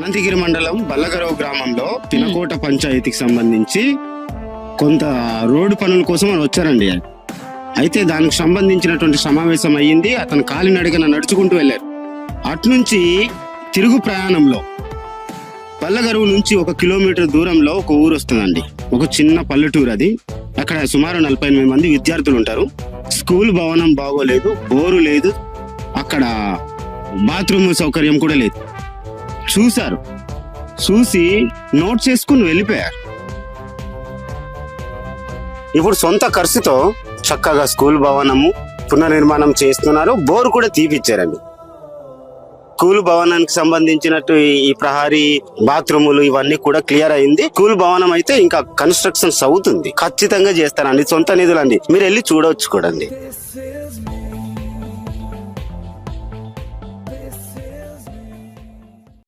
అనంతగిరి మండలం బల్లగరవు గ్రామంలో తినకోట పంచాయతీకి సంబంధించి కొంత రోడ్డు పనుల కోసం అని వచ్చారండి. అయితే దానికి సంబంధించినటువంటి సమావేశం అయ్యింది. అతను కాలినడకన నడుచుకుంటూ వెళ్ళారు. అట్నుంచి తిరుగు ప్రయాణంలో పల్లగరువు నుంచి ఒక కిలోమీటర్ దూరంలో ఒక ఊరు వస్తుందండి. ఒక చిన్న పల్లెటూరు అది. అక్కడ సుమారు నలభై ఎనిమిది మంది విద్యార్థులు ఉంటారు. స్కూల్ భవనం బాగోలేదు బోరు లేదు. అక్కడ బాత్రూమ్ సౌకర్యం కూడా లేదు. చూశారు. చూసి నోట్ చేసుకుని వెళ్ళిపోయారు. ఇప్పుడు సొంత ఖర్చుతో చక్కగా స్కూల్ భవనము పునర్నిర్మాణం చేస్తున్నారు. బోరు కూడా తీపిచ్చారండి. స్కూల్ భవనానికి సంబంధించినట్టు ఈ- ప్రహారీ బాత్రూములు ఇవన్నీ కూడా క్లియర్ అయింది. స్కూల్ భవనం అయితే ఇంకా కన్స్ట్రక్షన్స్ అవుతుంది ఖచ్చితంగా చేస్తారండి. సొంత నిధులండి. మీరు వెళ్ళి చూడవచ్చు కూడా అండి